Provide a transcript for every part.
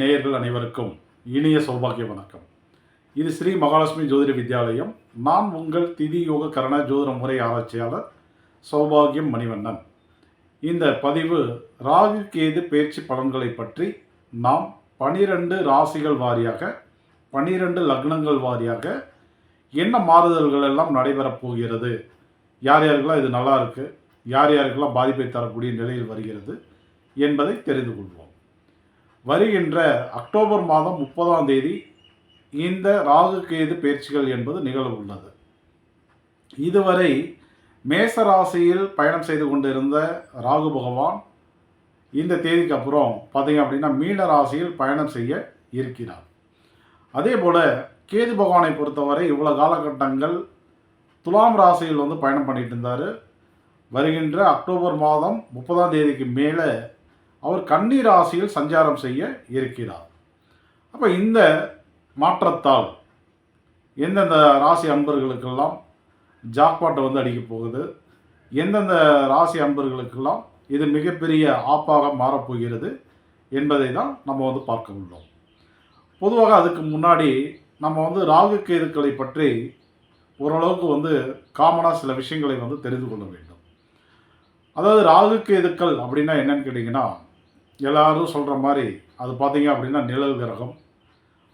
நேயர்கள் அனைவருக்கும் இனிய சௌபாகிய வணக்கம். இது ஸ்ரீ மகாலட்சுமி ஜோதிட வித்யாலயம். நான் உங்கள் திதி யோக கரண ஜோதிட முறை ஆராய்ச்சியாளர் சௌபாகியம் மணிவண்ணன். இந்த பதிவு ராகு கேது பயிற்சி பலன்களை பற்றி நாம் பனிரெண்டு ராசிகள் வாரியாக பனிரெண்டு லக்னங்கள் வாரியாக என்ன மாறுதல்கள் எல்லாம் நடைபெறப் போகிறது யார் யாருக்கெல்லாம் இது நல்லா இருக்குது யார் யாருக்கெல்லாம் பாதிப்பை தரக்கூடிய நிலையில் வருகிறது என்பதை தெரிந்து கொள்வோம். வருகின்ற அக்டோபர் மாதம் முப்பதாம் தேதி இந்த ராகு கேது பயிற்சிகள் என்பது நிகழ உள்ளது. இதுவரை மேச ராசியில் பயணம் செய்து கொண்டிருந்த ராகு பகவான் இந்த தேதிக்கு அப்புறம் பார்த்தீங்க அப்படின்னா மீன ராசியில் பயணம் செய்ய இருக்கிறார். அதே போல் கேது பகவானை பொறுத்தவரை இவ்வளோ காலகட்டங்கள் துலாம் ராசியில் வந்து பயணம் பண்ணிட்டு இருந்தார் வருகின்ற அக்டோபர் மாதம் முப்பதாம் தேதிக்கு மேலே அவர் கன்னி ராசியில் சஞ்சாரம் செய்ய இருக்கிறார். அப்போ இந்த மாற்றத்தால் எந்தெந்த ராசி அன்பர்களுக்கெல்லாம் ஜாக்பாட்டை வந்து அடிக்க போகுது? எந்தெந்த ராசி அன்பர்களுக்கெல்லாம் இது மிகப்பெரிய ஆப்பாக மாறப்போகிறது என்பதை தான் நம்ம வந்து பார்க்க உள்ளோம். பொதுவாக அதுக்கு முன்னாடி நம்ம வந்து ராகு கேதுக்களை பற்றி ஓரளவுக்கு வந்து காமனாக சில விஷயங்களை வந்து தெரிந்து கொள்ள வேண்டும். அதாவது ராகு கேதுக்கள் அப்படின்னா என்னன்னு கேட்டிங்கன்னா எல்லாரும் சொல்கிற மாதிரி அது பார்த்தீங்க அப்படின்னா நிழல் கிரகம்.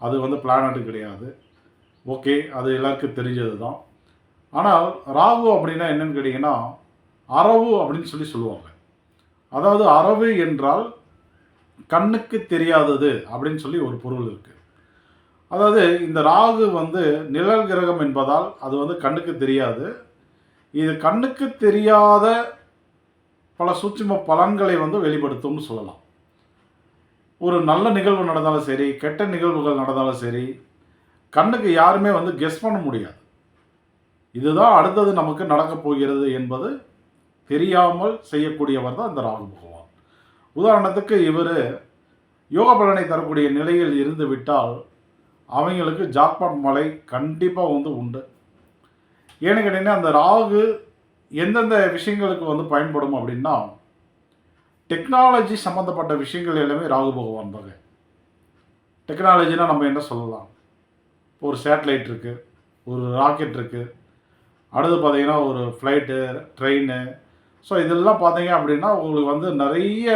அது வந்து பிளானட்டு கிடையாது. ஓகே அது எல்லாருக்கும் தெரிஞ்சது தான் ஆனால் ராகு அப்படின்னா என்னன்னு கேட்டிங்கன்னா அரவு அப்படின்னு சொல்லி சொல்லுவாங்க. அதாவது அரவு என்றால் கண்ணுக்கு தெரியாதது அப்படின்னு சொல்லி ஒரு பொருள் இருக்குது அதாவது இந்த ராகு வந்து நிழல் கிரகம் என்பதால் அது வந்து கண்ணுக்கு தெரியாது. இது கண்ணுக்கு தெரியாத பல சூட்சும பலன்களை வந்து வெளிப்படுத்தும்னு சொல்லலாம். ஒரு நல்ல நிகழ்வு நடந்தாலும் சரி கெட்ட நிகழ்வுகள் நடந்தாலும் சரி கண்ணுக்கு யாருமே வந்து கெஸ் பண்ண முடியாது. இதுதான் அடுத்தது நமக்கு நடக்கப் போகிறது என்பது தெரியாமல் செய்யக்கூடியவர் தான் இந்த ராகு பகவான். உதாரணத்துக்கு இவர் யோக பலனை தரக்கூடிய நிலையில் இருந்து விட்டால் அவங்களுக்கு ஜாக்பாட் மலை கண்டிப்பாக வந்து உண்டு. ஏன்னு கேட்டிங்கன்னா அந்த ராகு எந்தெந்த விஷயங்களுக்கு வந்து பயன்படும் அப்படின்னா டெக்னாலஜி சம்மந்தப்பட்ட விஷயங்கள் எல்லாமே ராகு பகவான் தாங்க டெக்னாலஜினா நம்ம என்ன சொல்லலாம்? ஒரு சேட்டலைட் இருக்குது ஒரு ராக்கெட் இருக்குது அடுத்து பார்த்திங்கன்னா ஒரு ஃப்ளைட்டு ட்ரெயின். ஸோ இதெல்லாம் பார்த்தீங்க அப்படின்னா உங்களுக்கு வந்து நிறைய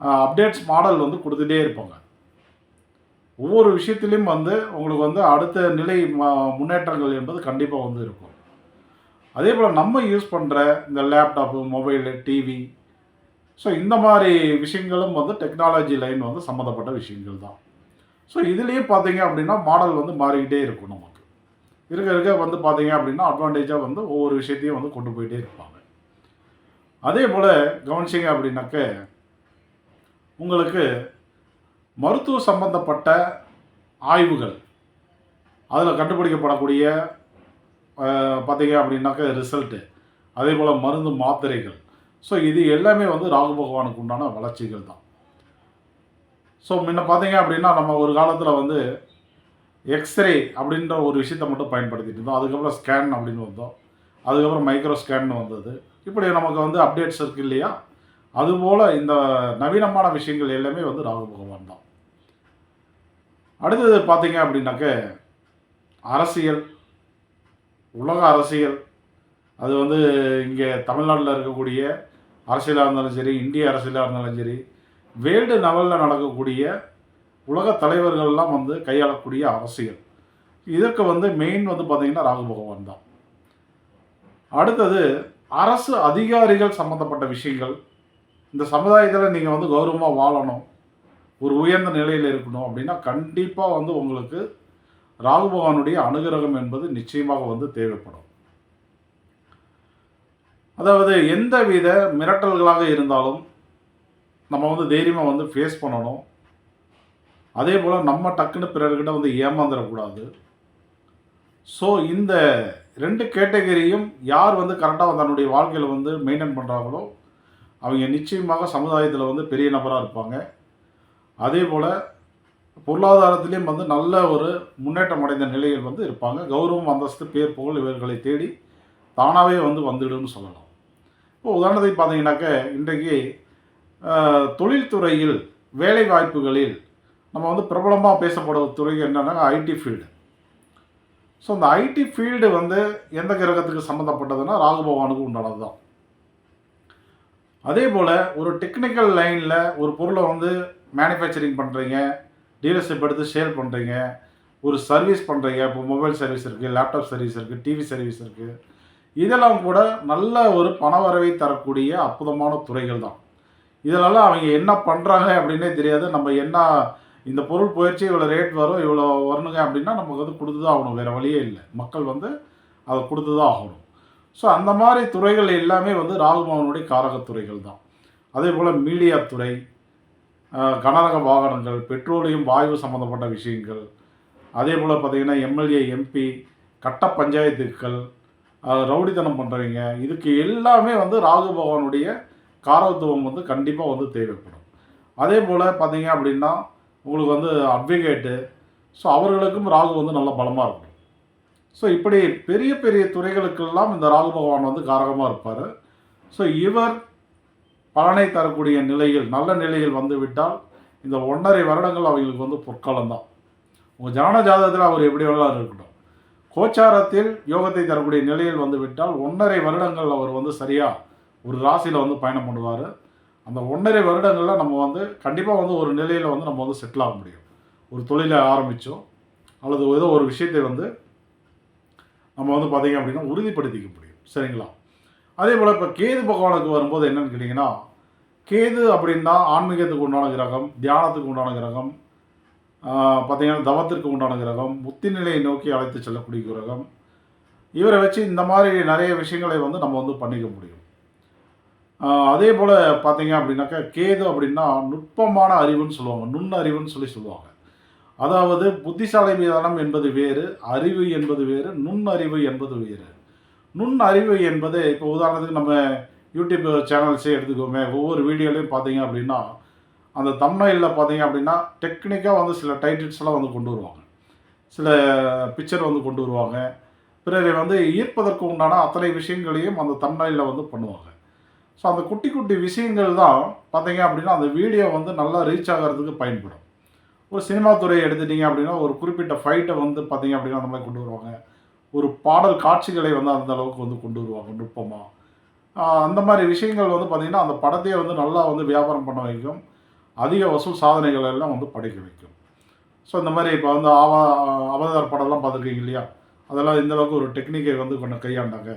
அப்டேட்ஸ் மாடல் வந்து கொடுத்துட்டே இருப்பாங்க. ஒவ்வொரு விஷயத்திலையும் வந்து உங்களுக்கு வந்து அடுத்த நிலை முன்னேற்றங்கள் என்பது கண்டிப்பாக வந்து இருக்கும். அதே போல் நம்ம யூஸ் பண்ணுற இந்த லேப்டாப்பு மொபைலு டிவி ஸோ இந்த மாதிரி விஷயங்களும் வந்து டெக்னாலஜி லைன் வந்து சம்மந்தப்பட்ட விஷயங்கள் தான். ஸோ இதுலேயே பார்த்தீங்க அப்படின்னா மாடல் வந்து மாறிக்கிட்டே இருக்கும் நமக்கு. இருக்க இருக்க வந்து பார்த்தீங்க அப்படின்னா அட்வான்டேஜாக வந்து ஒவ்வொரு விஷயத்தையும் வந்து கொண்டு போயிட்டே இருப்பாங்க. அதே போல் கவனிச்சிங்க அப்படின்னாக்க உங்களுக்கு மருத்துவ சம்பந்தப்பட்ட ஆய்வுகள். அதில் கண்டுபிடிக்கப்படக்கூடிய பார்த்தீங்க அப்படின்னாக்க ரிசல்ட்டு. அதே போல் மருந்து மாத்திரைகள். ஸோ இது எல்லாமே வந்து ராகு பகவானுக்கு உண்டான வளர்ச்சிகள் தான். ஸோ முன்ன பார்த்தீங்க அப்படின்னா நம்ம ஒரு காலத்தில் வந்து எக்ஸ்ரே அப்படின்ற ஒரு விஷயத்தை மட்டும் பயன்படுத்திட்டு இருந்தோம். அதுக்கப்புறம் ஸ்கேன் அப்படின்னு வந்தோம். அதுக்கப்புறம் மைக்ரோ ஸ்கேன் வந்தது. இப்படி நமக்கு வந்து அப்டேட்ஸ் இருக்கு இல்லையா? அதுபோல் இந்த நவீனமான விஷயங்கள் எல்லாமே வந்து ராகு பகவான் தான். அடுத்தது பார்த்தீங்க அப்படின்னாக்க அரசியல் உலக அரசியல். அது வந்து இங்கே தமிழ்நாட்டில் இருக்கக்கூடிய அரசியலாக இருந்தாலும் சரி இந்திய அரசியலாக இருந்தாலும் சரி வேர்ல்டு லெவலில் நடக்கக்கூடிய உலக தலைவர்கள்லாம் வந்து கையாளக்கூடிய அரசியல். இதற்கு வந்து மெயின் வந்து பார்த்திங்கன்னா ராகு பகவான் தான். அடுத்தது அரசு அதிகாரிகள் சம்மந்தப்பட்ட விஷயங்கள். இந்த சமுதாயத்தில் நீங்கள் வந்து கௌரவமாக வாழணும். ஒரு உயர்ந்த நிலையில் இருக்கணும் அப்படின்னா கண்டிப்பாக வந்து உங்களுக்கு ராகு பகவானுடைய அனுகிரகம் என்பது நிச்சயமாக வந்து தேவைப்படும். அதாவது எந்த வித மிரட்டல்களாக இருந்தாலும் நம்ம வந்து தைரியமாக வந்து ஃபேஸ் பண்ணணும். அதே போல் நம்ம டக்குன்னு பிறர்கிட்ட வந்து ஏமாந்துடக்கூடாது ஸோ இந்த ரெண்டு கேட்டகரியும் யார் வந்து கரெக்டாக தன்னுடைய வாழ்க்கையில் வந்து மெயின்டைன் பண்ணுறாங்களோ அவங்க நிச்சயமாக சமுதாயத்தில் வந்து பெரிய நபராக இருப்பாங்க. அதே போல் பொருளாதாரத்திலையும் வந்து நல்ல ஒரு முன்னேற்றம் அடைந்த நிலையில் வந்து இருப்பாங்க. கௌரவம் அந்தஸ்து பேர் புகழ் இவர்களை தேடி தானாகவே வந்து வந்துடும்னு சொல்லலாம். இப்போ உதாரணத்துக்கு பார்த்தீங்கன்னாக்க இன்றைக்கு தொழில்துறையில் வேலை வாய்ப்புகளில் நம்ம வந்து பிரபலமாக பேசப்படும் துறை என்னென்னா ஐடி ஃபீல்டு ஸோ அந்த ஐடி ஃபீல்டு வந்து எந்த கிரகத்துக்கு சம்மந்தப்பட்டதுன்னா ராகு பகவானுக்கு உண்டானது தான் அதே போல் ஒரு டெக்னிக்கல் லைனில் ஒரு பொருளை வந்து மேனுஃபேக்சரிங் பண்ணுறீங்க டீலர்ஷிப் எடுத்து ஷேர் பண்ணுறீங்க ஒரு சர்வீஸ் பண்ணுறீங்க இப்போ மொபைல் சர்வீஸ் இருக்குது லேப்டாப் சர்வீஸ் இருக்குது டிவி சர்வீஸ் இருக்குது இதெல்லாம் கூட நல்ல ஒரு பணவரவை தரக்கூடிய அற்புதமான துறைகள் தான். இதனால அவங்க என்ன பண்ணுறாங்க அப்படின்னே தெரியாது. நம்ம என்ன இந்த பொருள் போயிடுச்சு இவ்வளோ ரேட் வரும் இவ்வளோ வரணுங்க அப்படின்னா நமக்கு வந்து கொடுத்து தான் ஆகணும். வேறு வழியே இல்லை. மக்கள் வந்து அதை கொடுத்து தான் ஆகணும். ஸோ அந்த மாதிரி துறைகள் எல்லாமே வந்து ராகுபவனுடைய காரகத் துறைகள் தான். அதே போல் மீடியா துறை கனரக வாகனங்கள் பெட்ரோலியம் வாயு சம்மந்தப்பட்ட விஷயங்கள். அதே போல் பார்த்திங்கன்னா எம்எல்ஏ எம்பி கட்ட பஞ்சாயத்துக்கள் ரவுடித்தனம் பண்ணுறவங்க இதுக்கு எல்லாமே வந்து ராகு பகவானுடைய காரத்துவம் வந்து கண்டிப்பாக வந்து தேவைப்படும். அதே போல் பார்த்தீங்க அப்படின்னா உங்களுக்கு வந்து அட்வொகேட்டு ஸோ அவர்களுக்கும் ராகு வந்து நல்ல பலமாக இருக்கும். ஸோ இப்படி பெரிய பெரிய துறைகளுக்கெல்லாம் இந்த ராகு பகவான் வந்து காரகமாக இருப்பார். ஸோ இவர் பலனை தரக்கூடிய நிலையில் நல்ல நிலையில் வந்து விட்டால் இந்த ஒன்றரை வருடங்கள் அவங்களுக்கு வந்து பொற்காலம் தான் உங்கள் ஜான ஜாதகத்தில் அவர் எப்படி வேணாலும் இருக்கட்டும். கோச்சாரத்தில் யோகத்தை தரக்கூடிய நிலையில் வந்துவிட்டால் ஒன்றரை வருடங்கள் அவர் வந்து சரியாக ஒரு ராசியில் வந்து பயணம் பண்ணுவார். அந்த ஒன்றரை வருடங்களில் நம்ம வந்து கண்டிப்பாக வந்து ஒரு நிலையில் வந்து நம்ம வந்து செட்டில் ஆக முடியும். ஒரு தொழிலை ஆரம்பித்தோம் அல்லது ஏதோ ஒரு விஷயத்தை வந்து நம்ம வந்து பார்த்தீங்க அப்படின்னா உறுதிப்படுத்திக்க முடியும். சரிங்களா? அதே போல் இப்போ கேது பகவானுக்கு வரும்போது என்னன்னு கேட்டிங்கன்னா கேது அப்படின்னா ஆன்மீகத்துக்கு உண்டான கிரகம் தியானத்துக்கு உண்டான கிரகம் பார்த்திங்கன்னா தவத்திற்கு உண்டான கிரகம் முத்தி நிலையை நோக்கி அழைத்து செல்லக்கூடிய கிரகம். இவரை வச்சு இந்த மாதிரி நிறைய விஷயங்களை வந்து நம்ம வந்து பண்ணிக்க முடியும். அதே போல் பார்த்தீங்க அப்படின்னாக்கா கேது அப்படின்னா நுட்பமான அறிவுன்னு சொல்லுவாங்க நுண்ணறிவுன்னு சொல்லி சொல்லுவாங்க. அதாவது புத்திசாலி மீதானம் என்பது வேறு அறிவு என்பது வேறு நுண்ணறிவு என்பது வேறு. நுண்ணறிவு என்பது இப்போ உதாரணத்துக்கு நம்ம யூடியூப் சேனல்ஸே எடுத்துக்கோமே ஒவ்வொரு வீடியோலையும் பார்த்தீங்க அப்படின்னா அந்த தம்னையில் பார்த்தீங்க அப்படின்னா டெக்னிக்காக வந்து சில டைட்டில்ஸ்லாம் வந்து கொண்டு வருவாங்க. சில பிக்சர் வந்து கொண்டு வருவாங்க. பிறரை வந்து ஈர்ப்பதற்கு உண்டான அத்தனை விஷயங்களையும் அந்த தம்னையில் வந்து பண்ணுவாங்க. ஸோ அந்த குட்டி குட்டி விஷயங்கள் தான் பார்த்தீங்க அப்படின்னா அந்த வீடியோ வந்து நல்லா ரீச் ஆகிறதுக்கு பயன்படும். ஒரு சினிமா துறையை எடுத்துட்டீங்க அப்படின்னா ஒரு குறிப்பிட்ட ஃபைட்டை வந்து பார்த்தீங்க அப்படின்னா அந்த மாதிரி கொண்டு வருவாங்க. ஒரு பாடல் காட்சிகளை வந்து அந்த அளவுக்கு வந்து கொண்டு வருவாங்க நுட்பமாக அந்த மாதிரி விஷயங்கள் வந்து பார்த்திங்கன்னா அந்த படத்தையே வந்து நல்லா வந்து வியாபாரம் பண்ண வைக்கும். அதிக வசூல் சாதனைகள் எல்லாம் வந்து படைக்க வைக்கும். ஸோ இந்த மாதிரி இப்போ வந்து ஆவா அவதார் படம்லாம் பார்த்துருக்கீங்க இல்லையா? அதெல்லாம் இந்த அளவுக்கு ஒரு டெக்னிக்கை வந்து கொஞ்சம் கையாண்டாங்க.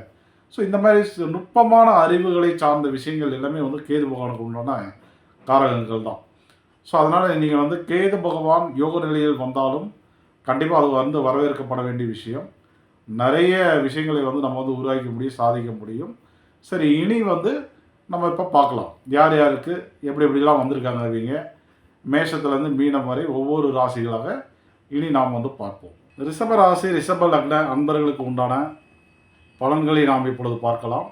ஸோ இந்த மாதிரி நுட்பமான அறிவுகளை சார்ந்த விஷயங்கள் எல்லாமே வந்து கேது பகவானுக்கு உண்டான காரகங்கள் தான். ஸோ அதனால் நீங்கள் வந்து கேது பகவான் யோக நிலையில் வந்தாலும் கண்டிப்பாக அது வந்து வரவேற்கப்பட வேண்டிய விஷயம். நிறைய விஷயங்களை வந்து நம்ம வந்து உருவாக்க முடியும் சாதிக்க முடியும். சரி இனி வந்து நம்ம இப்போ பார்க்கலாம். யார் யாருக்கு எப்படி எப்படிலாம் வந்திருக்காங்க அவங்க மேஷத்துலேருந்து மீனம் வரை ஒவ்வொரு ராசிகளாக இனி நாம் வந்து பார்ப்போம். ரிஷப ராசி ரிஷப லக்ன அன்பர்களுக்கு உண்டான பலன்களை நாம் இப்பொழுது பார்க்கலாம்.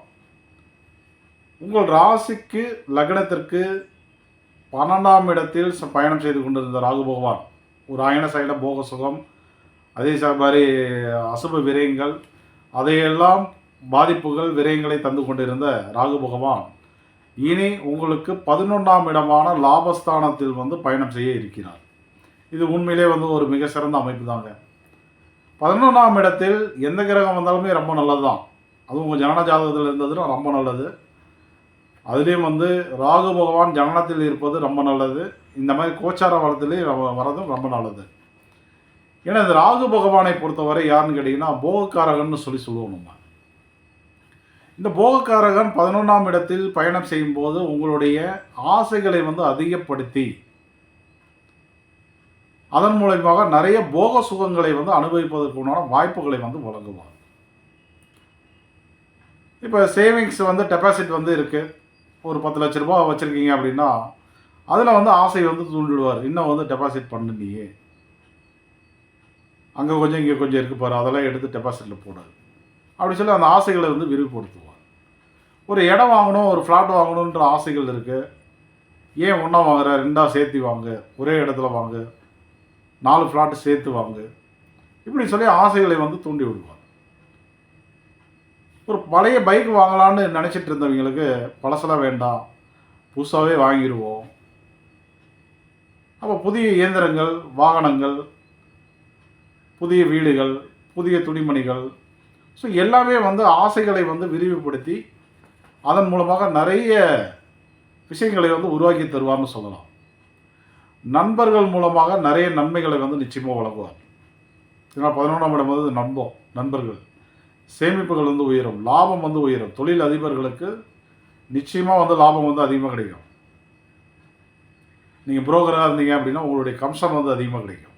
உங்கள் ராசிக்கு லக்னத்திற்கு பன்னெண்டாம் இடத்தில் ச- பயணம் செய்து கொண்டிருந்த ராகு பகவான். ஒரு அயன சைட போக சுகம் அதே மாதிரி அசுப விரயங்கள் அதையெல்லாம் பாதிப்புகள் விரயங்களை தந்து கொண்டிருந்த ராகு பகவான் இனி உங்களுக்கு பதினொன்றாம் இடமான லாபஸ்தானத்தில் வந்து பயணம் செய்ய இருக்கிறார். இது உண்மையிலே வந்து ஒரு மிக சிறந்த அமைப்பு தாங்க. பதினொன்றாம் இடத்தில் எந்த கிரகம் வந்தாலுமே ரொம்ப நல்லது தான் அதுவும் உங்கள் ஜனன ஜாதகத்தில் இருந்ததுன்னா ரொம்ப நல்லது. அதுலேயும் வந்து ராகு பகவான் ஜனனத்தில் இருப்பது ரொம்ப நல்லது. இந்த மாதிரி கோச்சார வளத்திலே வரதும் ரொம்ப நல்லது. ஏன்னா இந்த ராகு பகவானை பொறுத்தவரை யாருன்னு கேட்டிங்கன்னா போகக்காரகன் சொல்லி சொல்லுவோம் நம்ம இந்த போகக்காரகன் பதினொன்றாம் இடத்தில் பயணம் செய்யும்போது உங்களுடைய ஆசைகளை வந்து அதிகப்படுத்தி அதன் மூலயமாக நிறைய போக சுகங்களை வந்து அனுபவிப்பதற்கு உண்டான வாய்ப்புகளை வந்து வழங்குவார். இப்போ சேவிங்ஸ் வந்து டெபாசிட் வந்து இருக்குது ஒரு பத்து லட்ச ரூபாய் வச்சுருக்கீங்க அப்படின்னா அதில் வந்து ஆசை வந்து தூண்டிடுவார். இன்னும் வந்து டெபாசிட் பண்ணு நீயே அங்கே கொஞ்சம் இங்கே கொஞ்சம் இருக்கு பாரு அதெல்லாம் எடுத்து டெபாசிட்டில் போடாது அப்படி சொல்லி அந்த ஆசைகளை வந்து விரிவுபடுத்துவார். ஒரு இடம் வாங்கணும் ஒரு ஃப்ளாட் வாங்கணுன்ற ஆசைகள் இருக்குது ஏன் ஒன்றா வாங்குற ரெண்டாக சேர்த்து வாங்க ஒரே இடத்துல வாங்க நாலு ஃப்ளாட்டு சேர்த்து வாங்க. இப்படி சொல்லி ஆசைகளை வந்து தூண்டி விடுவார். ஒரு பழைய பைக் வாங்கலான்னு நினச்சிட்டு இருந்தவங்களுக்கு பழசெல்லாம் வேண்டாம். புதுசாகவே வாங்கிடுவோம் அப்போ புதிய இயந்திரங்கள் வாகனங்கள் புதிய வீடுகள் புதிய துணிமணிகள். ஸோ எல்லாமே வந்து ஆசைகளை வந்து விரிவுபடுத்தி அதன் மூலமாக நிறைய விஷயங்களை வந்து உருவாக்கி தருவார்னு சொல்லலாம். நண்பர்கள் மூலமாக நிறைய நன்மைகளை வந்து நிச்சயமாக வழங்குவார். ஏன்னா பதினொன்றாம் இடம் வந்து நண்பம் நண்பர்கள். சேமிப்புகள் வந்து உயரும் லாபம் வந்து உயரும். தொழில் அதிபர்களுக்கு நிச்சயமாக வந்து லாபம் வந்து அதிகமாக கிடைக்கும். நீங்கள் புரோக்கராக இருந்தீங்க அப்படின்னா உங்களுடைய கமிஷன் வந்து அதிகமாக கிடைக்கும்.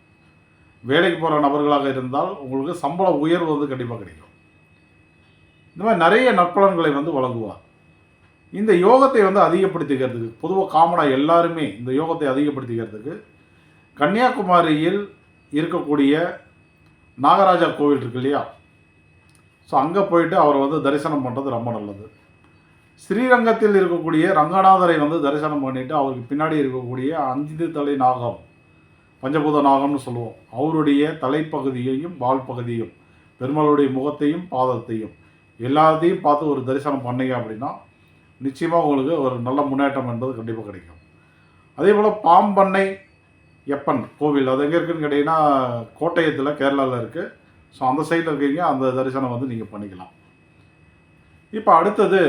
வேலைக்கு போகிற நபர்களாக இருந்தால் உங்களுக்கு சம்பள உயர்வு வந்து கண்டிப்பாக கிடைக்கும். இந்த மாதிரி நிறைய நற்பலன்களை வந்து வழங்குவார். இந்த யோகத்தை வந்து அதிகப்படுத்திக்கிறதுக்கு பொதுவாக காமனாக எல்லாருமே இந்த யோகத்தை அதிகப்படுத்திக்கிறதுக்கு கன்னியாகுமரியில் இருக்கக்கூடிய நாகராஜா கோவில் இருக்கு இல்லையா? ஸோ அங்கே போயிட்டு அவரை வந்து தரிசனம் பண்ணுறது ரொம்ப நல்லது. ஸ்ரீரங்கத்தில் இருக்கக்கூடிய ரங்கநாதரை வந்து தரிசனம் பண்ணிவிட்டு அவருக்கு பின்னாடி இருக்கக்கூடிய அஞ்சு தலை நாகம் பஞ்சபூத நாகம்னு சொல்லுவோம். அவருடைய தலைப்பகுதியையும் வால் பகுதியும் பெருமாளுடைய முகத்தையும் பாதத்தையும் எல்லாத்தையும் பார்த்து ஒரு தரிசனம் பண்ணீங்க அப்படின்னா நிச்சயமாக உங்களுக்கு ஒரு நல்ல முன்னேற்றம் என்பது கண்டிப்பாக கிடைக்கும். அதே போல் பாம்பண்ணை எப்பன் கோவில் அது எங்கே இருக்குன்னு கேட்டிங்கன்னா கோட்டயத்தில் கேரளாவில் இருக்குது ஸோ அந்த சைடில் இருக்கீங்க அந்த தரிசனம் வந்து நீங்கள் பண்ணிக்கலாம். இப்போ அடுத்தது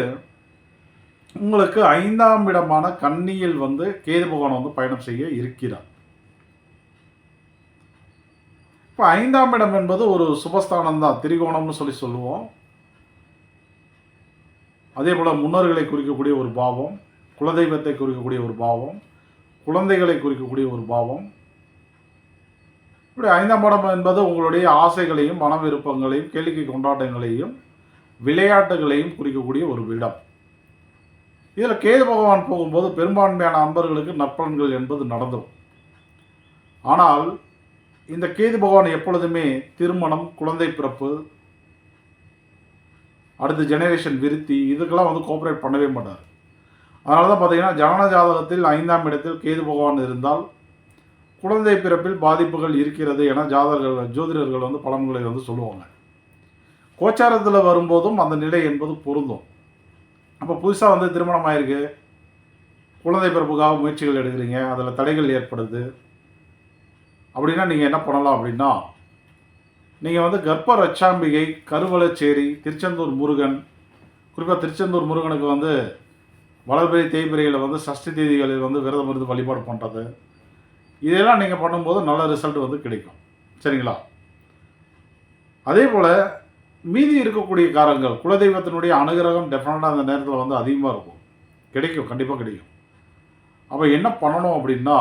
உங்களுக்கு ஐந்தாம் இடமான கன்னியில் வந்து கேது பகவான் வந்து பயணம் செய்ய இருக்கிறார். இப்போ ஐந்தாம் இடம் என்பது ஒரு சுபஸ்தானம் தான் திரிகோணம்னு சொல்லி சொல்லுவோம். அதே போல் முன்னோர்களை குறிக்கக்கூடிய ஒரு பாவம் குலதெய்வத்தை குறிக்கக்கூடிய ஒரு பாவம் குழந்தைகளை குறிக்கக்கூடிய ஒரு பாவம். இப்படி ஐந்தாம் இடம் என்பது உங்களுடைய ஆசைகளையும் மன விருப்பங்களையும் கேளிக்கை கொண்டாட்டங்களையும் விளையாட்டுகளையும் குறிக்கக்கூடிய ஒரு இடம் இதில் கேது பகவான் போகும்போது பெரும்பான்மையான அன்பர்களுக்கு நற்பலன்கள் என்பது நடந்தும் ஆனால் இந்த கேது பகவான் எப்பொழுதுமே திருமணம் குழந்தை பிறப்பு அடுத்த ஜெனரேஷன் விருத்தி இதுக்கெல்லாம் வந்து கோஆப்ரேட் பண்ணவே மாட்டார். அதனால தான் பார்த்தீங்கன்னா ஜனன ஜாதகத்தில் ஐந்தாம் இடத்தில் கேது பகவான் இருந்தால் குழந்தை பிறப்பில் பாதிப்புகள் இருக்கிறது என ஜாதகர்கள் ஜோதிடர்கள் வந்து பலன்களை வந்து சொல்லுவாங்க. கோச்சாரத்தில் வரும்போதும் அந்த நிலை என்பது பொருந்தும். அப்போ புதுசாக வந்து திருமணம் ஆயிருக்கு குழந்தை பிறப்புக்காக முயற்சிகள் எடுக்கிறீங்க. அதில் தடைகள் ஏற்படுது. அப்படின்னா நீங்கள் என்ன பண்ணலாம் அப்படின்னா நீங்கள் வந்து கர்ப்ப ரச்சாம்பிகை கருவலச்சேரி திருச்செந்தூர் முருகன் குறிப்பாக திருச்செந்தூர் முருகனுக்கு வந்து வளர்பிறை தேய்பிரையில் வந்து சஷ்டி தேதிகளில் வந்து விரதம் இருந்து வழிபாடு பண்ணுறது இதெல்லாம் நீங்கள் பண்ணும்போது நல்ல ரிசல்ட் வந்து கிடைக்கும். சரிங்களா? அதே போல் மீதி இருக்கக்கூடிய காரங்கள் குலதெய்வத்தினுடைய அனுகிரகம் டெஃபினட்டாக அந்த நேரத்தில் வந்து அதிகமாக இருக்கும். கிடைக்கும் கண்டிப்பாக கிடைக்கும். அப்போ என்ன பண்ணணும் அப்படின்னா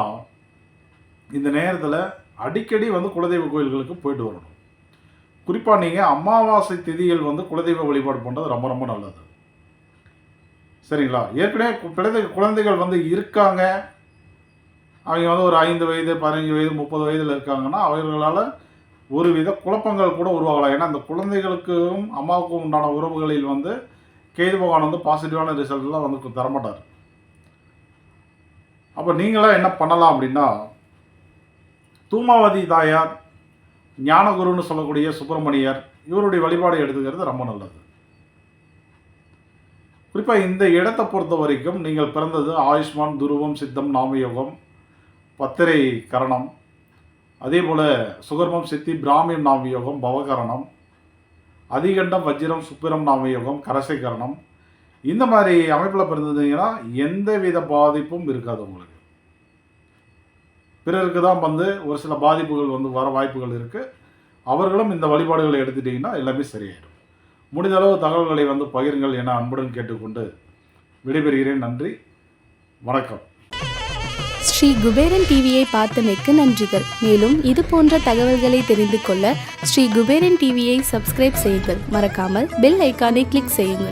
இந்த நேரத்தில் அடிக்கடி வந்து குலதெய்வ கோயில்களுக்கு போயிட்டு வரணும். குறிப்பாக நீங்கள் அமாவாசை திதியில் வந்து குலதெய்வ வழிபாடு பண்ணுறது ரொம்ப ரொம்ப நல்லது. சரிங்களா? ஏற்கனவே கு- குழந்தை குழந்தைகள் வந்து இருக்காங்க. அவங்க வந்து ஒரு ஐந்து வயது பதினஞ்சு வயது முப்பது வயதில் இருக்காங்கன்னா அவர்களால் ஒரு வித குழப்பங்கள் கூட உருவாகலாம். ஏன்னா அந்த குழந்தைகளுக்கும் அம்மாவுக்கும் உண்டான உறவுகளில் வந்து கேது பகவான் வந்து பாசிட்டிவான ரிசல்ட்லாம் வந்து தரமாட்டார். அப்போ நீங்களாம் என்ன பண்ணலாம் அப்படின்னா தூமாவதி தாயார் ஞானகுருன்னு சொல்லக்கூடிய சுப்பிரமணியர் இவருடைய வழிபாடு எடுத்துக்கிறது ரொம்ப நல்லது. குறிப்பாக இந்த இடத்தை பொறுத்த வரைக்கும் நீங்கள் பிறந்தது ஆயுஷ்மான் துருவம் சித்தம் நாமயோகம் பத்திரை கரணம் அதே போல் சுகர்மம் சித்தி பிராமியம் நாமயோகம் பவகரணம் அதிகண்டம் வஜ்ரம் சுப்பிரம் நாமயோகம் கரசை கரணம் இந்த மாதிரி அமைப்பில் பிறந்ததுங்கன்னா எந்த வித பாதிப்பும் இருக்காது உங்களுக்கு. பிறருக்கு தான் வந்து ஒரு சில பாதிப்புகள் வந்து வர வாய்ப்புகள் இருக்குது அவர்களும் இந்த வழிபாடுகளை எடுத்துட்டிங்கன்னா எல்லாமே சரியாயிடும். முடிந்த அளவு தகவல்களை வந்து பகிருங்கள் என அன்புடன் கேட்டுக்கொண்டு விடைபெறுகிறேன். நன்றி. வணக்கம். ஸ்ரீ குபேரன் டிவியை பார்த்தமைக்கு நன்றிகள். மேலும் இது போன்ற தகவல்களை தெரிந்து கொள்ள ஸ்ரீ குபேரன் டிவியை சப்ஸ்கிரைப் செய்யுங்கள். மறக்காமல் பெல் ஐக்கானை கிளிக் செய்யுங்கள்.